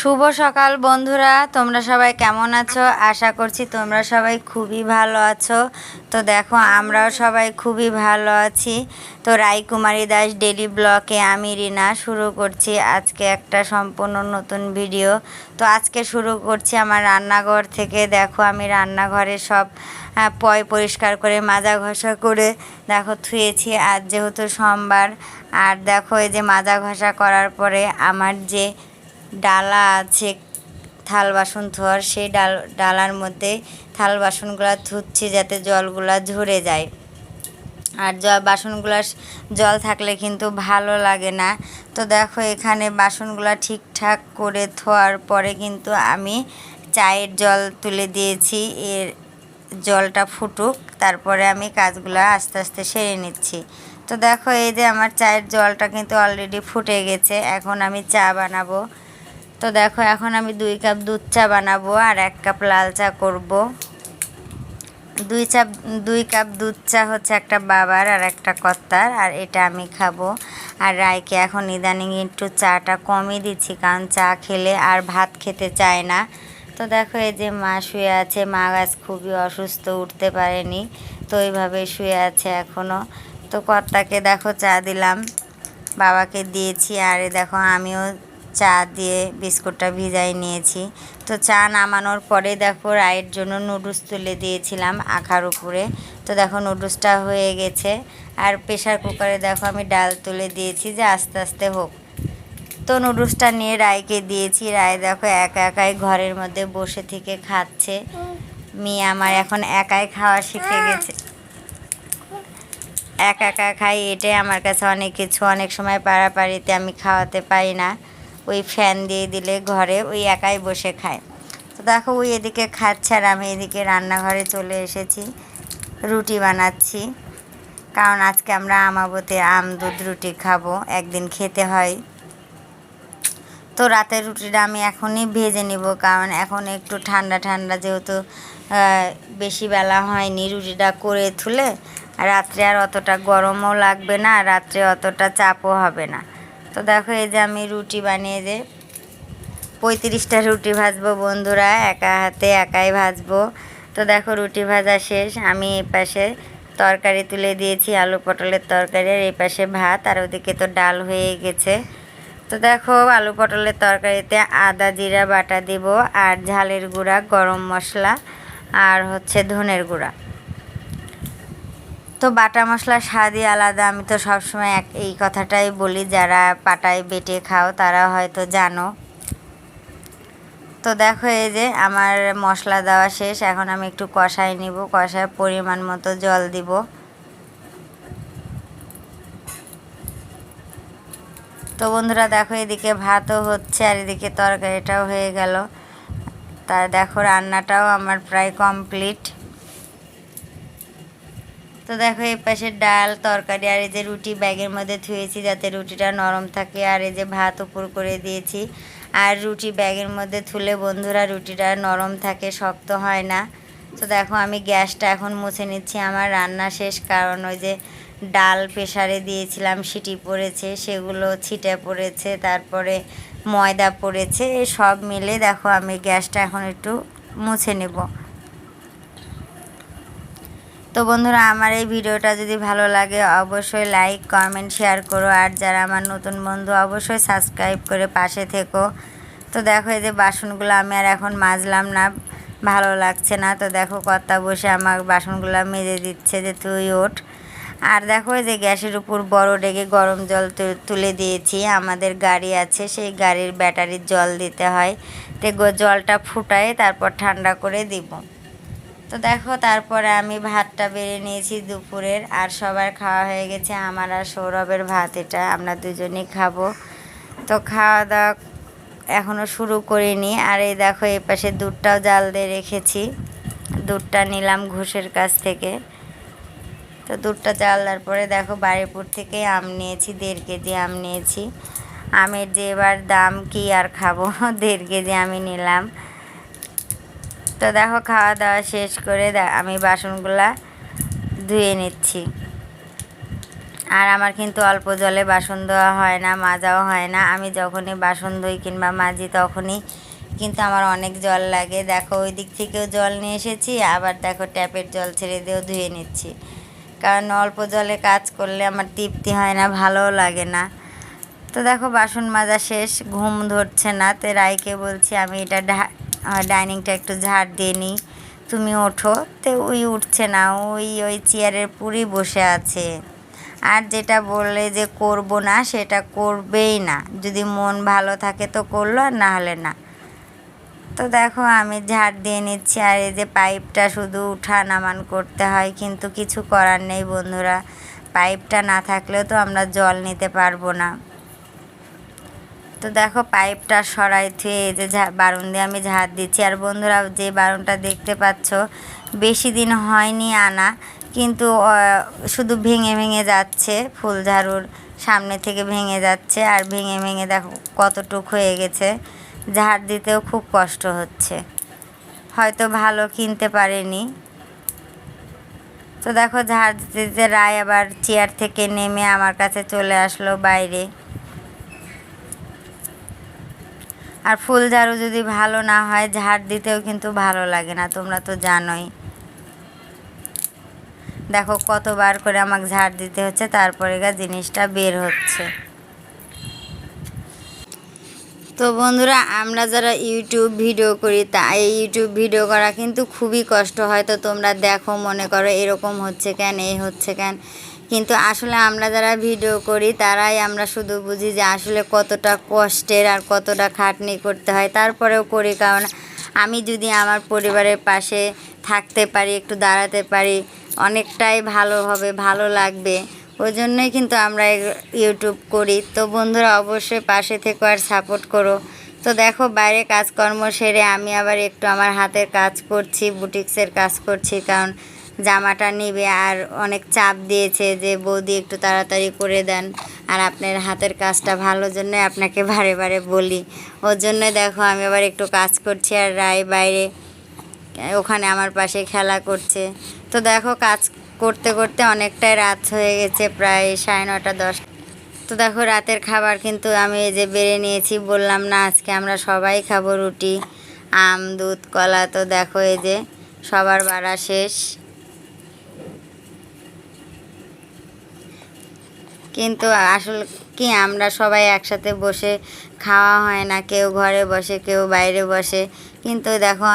শুভ সকাল, বন্ধুরা। তোমরা সবাই কেমন আছো? আশা করছি তোমরা সবাই খুবই ভালো আছো। তো দেখো, আমরাও সবাই খুবই ভালো আছি। তো রায়কুমারী দাস ডেলি ব্লকে আমি রিনা শুরু করছি আজকে একটা সম্পূর্ণ নতুন ভিডিও। তো আজকে শুরু করছি আমার রান্নাঘর থেকে। দেখো, আমি রান্নাঘরে সব পয় পরিষ্কার করে, মাজা ঘষা করে, দেখো থুয়েছি আজ যেহেতু সোমবার, আর দেখো, এই যে মাজা ঘষা করার পরে আমার যে ডালা আছে, থাল বাসন ধোয়ার, সেই ডাল, ডালার মধ্যে থাল বাসনগুলো ধুচ্ছি যাতে জলগুলা ঝরে যায়। আর জল বাসনগুলো জল থাকলে কিন্তু ভালো লাগে না। তো দেখো এখানে বাসনগুলো ঠিকঠাক করে ধোয়ার পরে কিন্তু আমি চায়ের জল তুলে দিয়েছি, এর জলটা ফুটুক, তারপরে আমি কাজগুলো আস্তে আস্তে সেরে নিচ্ছি। তো দেখো এই যে আমার চায়ের জলটা কিন্তু অলরেডি ফুটে গেছে, এখন আমি চা বানাবো। তো দেখো, এখন আমি দুই কাপ দুধ চা বানাবো আর এক কাপ লাল চা করব। দুই চাপ দুই কাপ দুধ চা হচ্ছে একটা বাবার আর একটা কর্তার, আর এটা আমি খাব। আর রায়কে এখন ইদানিং একটু চাটা কমই দিচ্ছি, কারণ চা খেলে আর ভাত খেতে চায় না। তো দেখো, এই যে মা শুয়ে আছে, মা গাছ খুবই অসুস্থ, উঠতে পারেনি, তো এইভাবে শুয়ে আছে এখনও তো কর্তাকে দেখো চা দিলাম, বাবাকে দিয়েছি, আর দেখো আমিও চা দিয়ে বিস্কুটটা ভিজাই নিয়েছি। তো চা নামানোর পরে দেখো রায়ের জন্য নুডলস তুলে দিয়েছিলাম আখার উপরে। তো দেখো নুডলসটা হয়ে গেছে। আর প্রেশার কুকারে দেখো আমি ডাল তুলে দিয়েছি যে আস্তে আস্তে হোক। তো নুডলসটা নিয়ে রায়কে দিয়েছি। রায় দেখো একা একাই ঘরের মধ্যে বসে থেকে খাচ্ছে। মেয়ে আমার এখন একাই খাওয়া শিখে গেছে। একা একা খাই এটাই আমার কাছে অনেক কিছু। অনেক সময় পাড়াপাড়িতে আমি খাওয়াতে পারি না। ওই ফ্যান দিয়ে দিলে ঘরে, ওই একাই বসে খায়। তো দেখো ওই এদিকে খাচ্ছে আর আমি এদিকে রান্নাঘরে চলে এসেছি, রুটি বানাচ্ছি। কারণ আজকে আমরা আমাবতে আম, দুধ, রুটি খাব, একদিন খেতে হয়। তো রাতের রুটিটা আমি এখনই ভেজে নিব, কারণ এখন একটু ঠান্ডা ঠান্ডা যেহেতু বেশি বেলা হয়নি রুটিটা করে তুলে রাত্রে আর অতটা গরমও লাগবে না রাত্রে অতটা চাপও হবে না। তো দেখো এই যে আমি রুটি বানিয়ে যে পঁয়ত্রিশটা রুটি ভাজবো বন্ধুরা, একা হাতে একাই ভাজবো। তো দেখো রুটি ভাজা শেষ, আমি এই পাশে তরকারি তুলে দিয়েছি, আলু পটলের তরকারি আর এই পাশে ভাত, আর ওদিকে তো ডাল হয়ে গেছে। তো দেখো আলু পটলের তরকারিতে আদা, জিরা, বাটা দিব, আর ঝালের গুঁড়া, গরম মশলা, আর হচ্ছে ধনের গুঁড়া। তো বাটা মশলার স্বাদই আলাদা। আমি তো সবসময় এক এই কথাটাই বলি, যারা পাটায় বেটে খাও তারা হয়তো জানো। তো দেখো এই যে আমার মশলা দেওয়া শেষ। এখন আমি একটু কষাই নিব কষায় পরিমাণ মতো জল দিব। তো বন্ধুরা দেখো এদিকে ভাতও হচ্ছে আর এদিকে তরকারিটাও হয়ে গেল। তা দেখো রান্নাটাও আমার প্রায় কমপ্লিট। তো দেখো এই পাশে ডাল, তরকারি আর এই যে রুটি ব্যাগের মধ্যে থুয়েছি যাতে রুটিটা নরম থাকে। আর এই যে ভাত উপর করে দিয়েছি। আর রুটি ব্যাগের মধ্যে থুলে বন্ধুরা রুটিটা নরম থাকে, শক্ত হয় না। তো দেখো আমি গ্যাসটা এখন মুছে নিচ্ছি, আমার রান্না শেষ। কারণ ওই যে ডাল প্রেসারে দিয়েছিলাম, সিটি পড়েছে, সেগুলো ছিটে পড়েছে, তারপরে ময়দা পড়েছে, সব মিলে দেখো আমি গ্যাসটা এখন একটু মুছে নেব। তো বন্ধুরা, আমার এই ভিডিওটা যদি ভালো লাগে, অবশ্যই লাইক কমেন্ট শেয়ার করো। আর যারা আমার নতুন বন্ধু, অবশ্যই সাবস্ক্রাইব করে পাশে থেকো। তো দেখো, এই যে বাসনগুলো আমি আর এখন মাজলাম না, ভালো লাগছে না। তো দেখো, কর্তা বসে আমার বাসনগুলো মেজে দিচ্ছে যে তুই ওঠ। আর দেখো যে গ্যাসের উপর বড় ডেকে গরম জল তুলে দিয়েছি। আমাদের গাড়ি আছে, সেই গাড়ির ব্যাটারির জল দিতে হয়। তো জলটা ফুটায় তারপর ঠান্ডা করে দিব। তো দেখো, তারপরে আমি ভাতটা বেড়ে নিয়েছি দুপুরের, আর সবার খাওয়া হয়ে গেছে আমার আর সৌরভের ভাত, এটা আমরা দুজনেই খাব। তো খাওয়া দাওয়া এখনও শুরু করিনি, আর এই দেখো, এই পাশে দুধটাও জাল দিয়ে রেখেছি। দুধটা নিলাম ঘুষের কাছ থেকে। তো দুধটা জাল দেওয়ার পরে দেখো, বাড়িপুর থেকে আম নিয়েছি, দেড় কেজি আম নিয়েছি। আমের যে এবার দাম কি আর খাব, দেড় কেজি আমি নিলাম। তো দেখো, খাওয়া দাওয়া শেষ করে আমি বাসনগুলা ধুয়ে নিচ্ছি। আর আমার কিন্তু অল্প জলে বাসন ধোয়া হয় না, মাজাও হয় না। আমি যখনই বাসন ধুই কিংবা মাজি তখনই কিন্তু আমার অনেক জল লাগে। দেখো, ওই দিক থেকেও জল নিয়ে এসেছি, আবার দেখো ট্যাপের জল ছেড়ে দিয়েও ধুয়ে নিচ্ছি। কারণ অল্প জলে কাজ করলে আমার তৃপ্তি হয় না, ভালোও লাগে না। তো দেখো, বাসন মাজা শেষ, ঘুম ধরছে না। তো রাইকে বলছি, আমি এটা ডাইনিংটা একটু ঝাড় দিয়ে নিই। তুমি ওঠো। তো ওই উঠছে না, ওই ওই চেয়ারের পুরি বসে আছে। আর যেটা বললে যে করব না, সেটা করবেই না। যদি মন ভালো থাকে তো করল, আর না হলে না। তো দেখো, আমি ঝাড় দিয়ে নিচ্ছি। আর এই যে পাইপটা শুধু উঠা নামান করতে হয়, কিন্তু কিছু করার নেই বন্ধুরা। পাইপটা না থাকলেও তো আমরা জল নিতে পারব না। তো দেখো পাইপটা সরাই থুয়ে এই যে বারুন দিয়ে আমি ঝাড় দিচ্ছি। আর বন্ধুরা, যে বারুনটা দেখতে পাচ্ছ, বেশি দিন হয়নি আনা, কিন্তু শুধু ভেঙে ভেঙে যাচ্ছে ফুল ঝাড়ুর সামনে থেকে ভেঙে যাচ্ছে। আর ভেঙে ভেঙে দেখো কতটুক হয়ে গেছে। ঝাড় দিতেও খুব কষ্ট হচ্ছে। হয়তো ভালো কিনতে পারেনি। তো দেখো ঝাড় দিতে দিতে রায় আবার চেয়ার থেকে নেমে আমার কাছে চলে আসলো বাইরে। আর ফুল ঝাড়ু যদি ভালো না হয়, ঝাড় দিতেও কিন্তু ভালো লাগে না, তোমরা তো জানোই। দেখো কতবার করে আমাকে ঝাড় দিতে হচ্ছে, তারপরে গা জিনিসটা বের হচ্ছে। তো বন্ধুরা, আমরা যারা ইউটিউব ভিডিও করি, তা এই ইউটিউব ভিডিও করা কিন্তু খুবই কষ্ট হয়। তো তোমরা দেখো, মনে করো এরকম হচ্ছে কেন, এই হচ্ছে কেন। কিন্তু আসলে আমরা যারা ভিডিও করি, তারাই আমরা শুধু বুঝি যে আসলে কতটা কষ্টের আর কতটা খাটনি করতে হয়। তারপরেও করি, কারণ আমি যদি আমার পরিবারের পাশে থাকতে পারি, একটু দাঁড়াতে পারি, অনেকটাই ভালো হবে, ভালো লাগবে। ওই জন্যই কিন্তু আমরা ইউটিউব করি। তো বন্ধুরা, অবশ্যই পাশে থেকে আর সাপোর্ট করো। তো দেখো, বাইরে কাজকর্ম সেরে আমি আবার একটু আমার হাতের কাজ করছি বুটিক্সের কাজ করছি, কারণ জামাটা নিবে আর অনেক চাপ দিয়েছে যে, বৌদি, একটু তাড়াতাড়ি করে দেন। আর আপনার হাতের কাজটা ভালো জন্য আপনাকে বারে বারে বলি। ওর জন্য দেখো, আমি আবার একটু কাজ করছি আর রায় বাইরে, ওখানে আমার পাশে খেলা করছে। তো দেখো, কাজ করতে করতে অনেকটাই রাত হয়ে গেছে, প্রায় সাড়ে নটা দশ। তো দেখো, রাতের খাবার কিন্তু আমি এই যে বেড়ে নিয়েছি, বললাম না, আজকে আমরা সবাই খাব রুটি, আম, দুধ, কলা। তো দেখো, এই যে সবার বাড়া শেষ। কিন্তু আসল কি, আমরা সবাই একসাথে বসে খাওয়া হয় না, কেউ ঘরে বসে, কেউ বাইরে বসে। কিন্তু দেখো